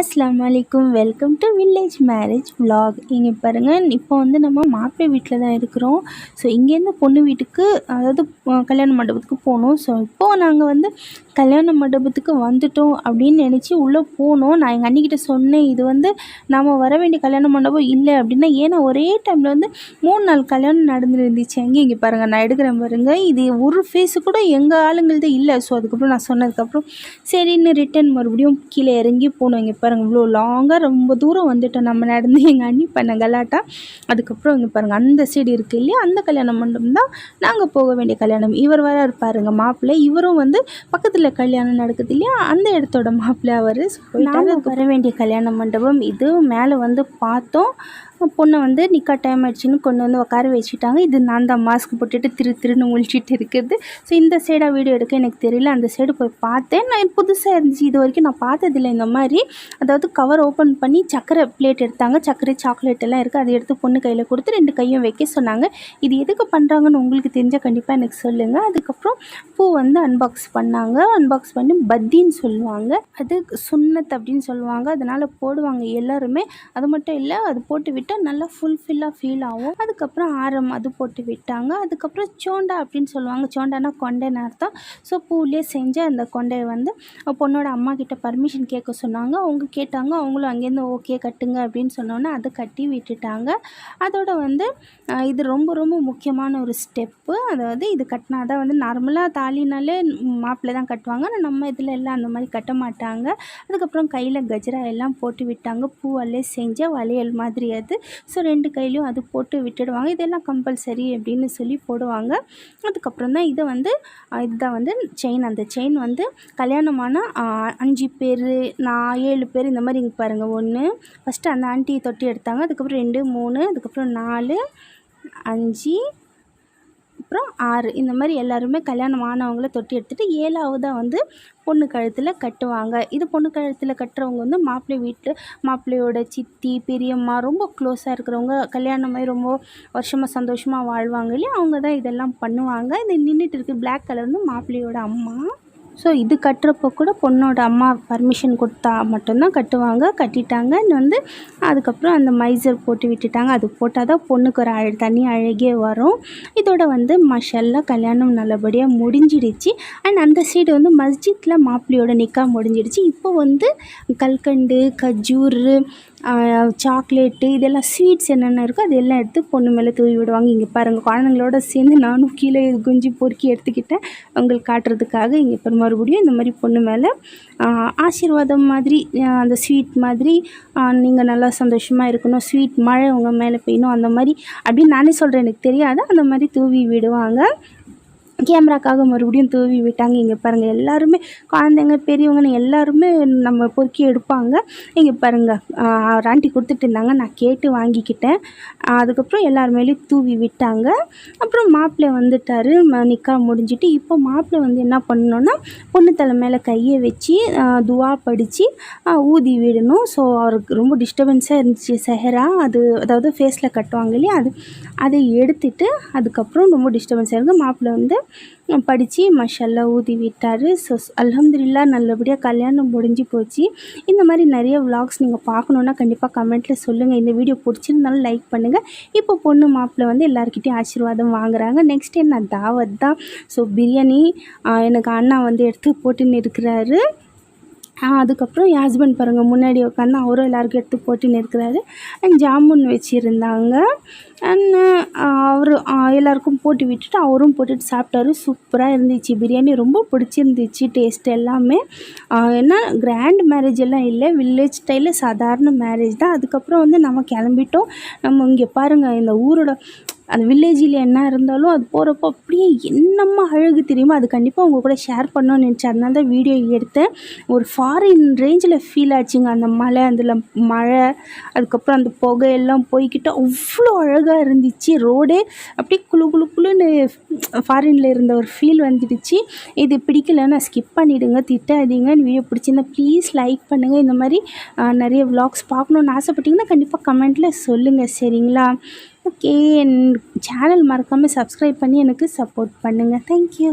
அஸ்லாம் வலைக்கும் welcome to village marriage vlog இங்கே பாருங்கள் இப்போ வந்து நம்ம மாப்பிள்ளை வீட்டில் தான் இருக்கிறோம். ஸோ இங்கேருந்து பொண்ணு வீட்டுக்கு அதாவது கல்யாண மண்டபத்துக்கு போகணும். ஸோ இப்போது நாங்கள் வந்து கல்யாண மண்டபத்துக்கு வந்துட்டோம் அப்படின்னு நினச்சி உள்ளே போனோம். நான் எங்கள் அண்ணிக்கிட்ட சொன்னேன் இது வந்து நம்ம வர வேண்டிய கல்யாண மண்டபம் இல்லை அப்படின்னா ஏன்னா ஒரே டைமில் வந்து மூணு நாள் கல்யாணம் நடந்துருந்துச்சு. அங்கே இங்கே பாருங்கள் நான் எடுக்கிறேன் பாருங்கள் இது ஒரு ஃபேஸு கூட எங்கள் ஆளுங்கள்தான் இல்லை. ஸோ அதுக்கப்புறம் நான் சொன்னதுக்கப்புறம் சரின்னு ரிட்டன் மறுபடியும் கீழே இறங்கி போனோம் இங்கே பாருங்கள் இவ்வளோ லாங்காக ரொம்ப தூரம் வந்துட்டோம். நம்ம நடந்து எங்கள் அண்ணி பண்ண கலாட்டா. அதுக்கப்புறம் இங்கே பாருங்கள் அந்த சைடு இருக்குது இல்லையா? அந்த கல்யாண மண்டபம் தான் நாங்கள் போக வேண்டிய கல்யாணம். இவர் வர இருப்பாருங்க மாப்பிள்ளை. இவரும் வந்து பக்கத்தில் கல்யாணம் நடக்குது இல்லையா? அந்த இடத்தோட மாப்பிள்ளை அவர். நாங்கள் வர வேண்டிய கல்யாண மண்டபம் இது மேலே வந்து பார்த்தோம். பொண்ணை வந்து நிக்கா டைம் ஆயிடுச்சுன்னு கொண்டு வந்து உட்கார வச்சுட்டாங்க. இது நான் தான் மாஸ்க் போட்டுட்டு திரு திருன்னு முழிச்சிட்டு இருக்குது. ஸோ இந்த சைடாக வீடியோ எடுக்க எனக்கு தெரியல. அந்த சைடு போய் பார்த்தேன். நான் புதுசாக இருந்துச்சு. இது வரைக்கும் நான் பார்த்ததில்ல. இந்த மாதிரி அதாவது கவர் ஓப்பன் பண்ணி சக்கரை பிளேட் எடுத்தாங்க. சக்கரை சாக்லேட் எல்லாம் இருக்குது அதை எடுத்து பொண்ணு கையில் கொடுத்து ரெண்டு கையும் வைக்க சொன்னாங்க. இது எதுக்கு பண்ணுறாங்கன்னு உங்களுக்கு தெரிஞ்சால் கண்டிப்பாக எனக்கு சொல்லுங்கள் அதுக்கப்புறம் பூ வந்து அன்பாக்ஸ் பண்ணாங்க. அன்பாக்ஸ் பண்ணி பத்தின்னு சொல்லுவாங்க. அது சுண்ணத் அப்படின்னு சொல்லுவாங்க. அதனால் போடுவாங்க எல்லாருமே. அது மட்டும் இல்லை அது போட்டு விட்டு விட்டால் நல்லா ஃபுல்ஃபில்லாக ஃபீல் ஆகும். அதுக்கப்புறம் ஆரம் அது போட்டு விட்டாங்க. அதுக்கப்புறம் சோண்டா அப்படின்னு சொல்லுவாங்க. சோண்டானா கொண்டைன்னு அர்த்தம். ஸோ பூவிலே செஞ்ச அந்த கொண்டையை வந்து பொண்ணோட அம்மா கிட்ட பர்மிஷன் கேட்க சொன்னாங்க. அவங்க கேட்டாங்க. அவங்களும் அங்கேருந்து ஓகே கட்டுங்க அப்படின்னு சொன்னோன்னே அதை கட்டி விட்டுட்டாங்க. அதோட வந்து இது ரொம்ப ரொம்ப முக்கியமான ஒரு ஸ்டெப்பு அதாவது இது கட்டினா தான் வந்து நார்மலாக தாலினாலே மாப்பிள்ளை தான் கட்டுவாங்க. ஆனால் நம்ம இதில் எல்லாம் அந்த மாதிரி கட்ட மாட்டாங்க. அதுக்கப்புறம் கையில் கஜரா எல்லாம் போட்டு விட்டாங்க. பூவாலே செஞ்ச வளையல் மாதிரி அது. ஸோ ரெண்டு கையிலையும் அது போட்டு விட்டுடுவாங்க. இதெல்லாம் கம்பல்சரி அப்படின்னு சொல்லி போடுவாங்க. அதுக்கப்புறம் தான் இதை வந்து இதுதான் வந்து செயின் அந்த செயின் வந்து கல்யாணமான அஞ்சு பேர் நான் ஏழு பேர் இந்த மாதிரி இங்கே பாருங்கள் ஒன்று ஃபஸ்ட்டு அந்த ஆண்டி தொட்டி எடுத்தாங்க. அதுக்கப்புறம் ரெண்டு மூணு அதுக்கப்புறம் நாலு அஞ்சு அப்புறம் ஆறு. இந்த மாதிரி எல்லாருமே கல்யாணம் ஆனவங்கள தொட்டி எடுத்துகிட்டு ஏழாவதாக வந்து பொண்ணு கழுத்தில் கட்டுவாங்க. இது பொண்ணு கழுத்தில் கட்டுறவங்க வந்து மாப்பிள்ளை வீட்டில் மாப்பிள்ளையோட சித்தி பெரியம்மா ரொம்ப க்ளோஸாக இருக்கிறவங்க கல்யாணமாகி ரொம்ப வருஷமாக சந்தோஷமாக வாழ்வாங்க இல்லையா? அவங்க தான் இதெல்லாம் பண்ணுவாங்க. இது நின்றுட்டு இருக்குது பிளாக் கலர் வந்து மாப்பிள்ளையோட அம்மா. ஸோ இது கட்டுறப்போ கூட பொண்ணோட அம்மா பர்மிஷன் கொடுத்தா மட்டும்தான் கட்டுவாங்க. கட்டிட்டாங்க. வந்து அதுக்கப்புறம் அந்த மைசர் போட்டு விட்டுட்டாங்க. அது போட்டால் தான் பொண்ணுக்கு ஒரு அழ தனி அழகே வரும். இதோட வந்து மஷல்லா கல்யாணம் நல்லபடியாக முடிஞ்சிடுச்சு. அண்ட் அந்த சைடு வந்து மஸ்ஜித்தில் மாப்பிள்ளையோட நிக்கா முடிஞ்சிடுச்சு. இப்போ வந்து கல்கண்டு கஜூர் சாக்லேட்டு இதெல்லாம் ஸ்வீட்ஸ் என்னென்ன இருக்கோ அதெல்லாம் எடுத்து பொண்ணு மேலே தூவி விடுவாங்க. இங்கே பாருங்கள் குழந்தைங்களோட சேர்ந்து நானும் கீழே குஞ்சு பொறுக்கி எடுத்துக்கிட்டேன். உங்களுக்கு காட்டுறதுக்காக இங்கே பெருமா மறுபடியும் இந்த மாதிரி பொண்ணு மேலே ஆசீர்வாதம் மாதிரி அந்த ஸ்வீட் மாதிரி நீங்கள் நல்லா சந்தோஷமாக இருக்கணும் ஸ்வீட் மழை உங்கள் மேலே பெய்யணும் அந்த மாதிரி அப்படின்னு நானே சொல்கிறேன் எனக்கு தெரியாது. அந்த மாதிரி தூவி விடுவாங்க. கேமராக்காக மறுபடியும் தூவி விட்டாங்க. இங்கே பாருங்கள் எல்லாருமே குழந்தைங்க பெரியவங்கன்னு எல்லாருமே நம்ம பொறுக்கி எடுப்பாங்க. இங்கே பாருங்கள் ஆண்டி கொடுத்துட்டு இருந்தாங்க. நான் கேட்டு வாங்கிக்கிட்டேன். அதுக்கப்புறம் எல்லார் மேலேயும் தூவி விட்டாங்க. அப்புறம் மாப்பிள்ளை வந்துட்டார். நிக்கா முடிஞ்சிட்டு இப்போ மாப்பிள்ளை வந்து என்ன பண்ணணுன்னா பொண்ணு தலை மேலே கையை வச்சு துவா படித்து ஊதி விடணும். ஸோ அவருக்கு ரொம்ப டிஸ்டர்பன்ஸாக இருந்துச்சு செஹரா. அது அதாவது ஃபேஸில் கட்டுவாங்க இல்லையா? அது அதை எடுத்துட்டு அதுக்கப்புறம் ரொம்ப டிஸ்டர்பன்ஸாக இருக்குது மாப்பிள்ளை வந்து படித்து மஷல்லா ஊதி விட்டார். ஸோ அலமதுல்லா நல்லபடியாக கல்யாணம் முடிஞ்சு போச்சு. இந்த மாதிரி நிறைய vlogs நீங்கள் பார்க்கணுன்னா கண்டிப்பாக கமெண்ட்டில் சொல்லுங்கள் இந்த வீடியோ பிடிச்சிருந்தாலும் லைக் பண்ணுங்கள் இப்போ பொண்ணு மாப்பிள்ளை வந்து எல்லாருக்கிட்டையும் ஆசீர்வாதம் வாங்குறாங்க. நெக்ஸ்ட் என்ன தாவத் தான். ஸோ பிரியாணி எனக்கு அண்ணா வந்து எடுத்து போட்டுன்னு இருக்கிறாரு. அதுக்கப்புறம் என் ஹஸ்பண்ட் பாருங்கள் முன்னாடி உட்காந்து அவரும் எல்லாருக்கும் எடுத்து போட்டுன்னு இருக்கிறாரு அண்ட் ஜாமுன் வச்சுருந்தாங்க. அண்ட் அவர் எல்லாருக்கும் போட்டு விட்டுட்டு அவரும் போட்டுட்டு சாப்பிட்டாரு. சூப்பராக இருந்துச்சு. பிரியாணி ரொம்ப பிடிச்சிருந்துச்சு டேஸ்ட் எல்லாமே. ஏன்னா கிராண்ட் மேரேஜ் எல்லாம் இல்லை. வில்லேஜ் ஸ்டைலில் சாதாரண மேரேஜ் தான். அதுக்கப்புறம் வந்து நம்ம கிளம்பிட்டோம். நம்ம இங்கே பாருங்கள் இந்த ஊரோட அந்த வில்லேஜில் என்ன இருந்தாலும் அது போகிறப்போ அப்படியே என்னம்மா அழகு தெரியுமோ? அது கண்டிப்பாக உங்கள் கூட ஷேர் பண்ணணும்னு நினச்சேன். அதனால தான் வீடியோ எடுத்தேன். ஒரு ஃபாரின் ரேஞ்சில் ஃபீல் ஆச்சுங்க. அந்த மலை அதில் மழை அதுக்கப்புறம் அந்த புகையெல்லாம் போய்கிட்டு அவ்வளோ அழகாக இருந்துச்சு. ரோடே அப்படியே குளு குளு குளுன்னு ஃபாரினில் இருந்த ஒரு ஃபீல் வந்துடுச்சு. இது பிடிக்கலன்னா ஸ்கிப் பண்ணிவிடுங்க திட்டாதீங்கன்னு வீடியோ பிடிச்சிருந்தா ப்ளீஸ் லைக் பண்ணுங்கள் இந்த மாதிரி நிறைய vlogs பார்க்கணுன்னு ஆசைப்பட்டீங்கன்னா கண்டிப்பாக கமெண்ட்டில் சொல்லுங்கள் சரிங்களா? ஓகே என் சேனல் மறக்காமல் சப்ஸ்கிரைப் பண்ணி எனக்கு சப்போர்ட் பண்ணுங்கள் தேங்க்யூ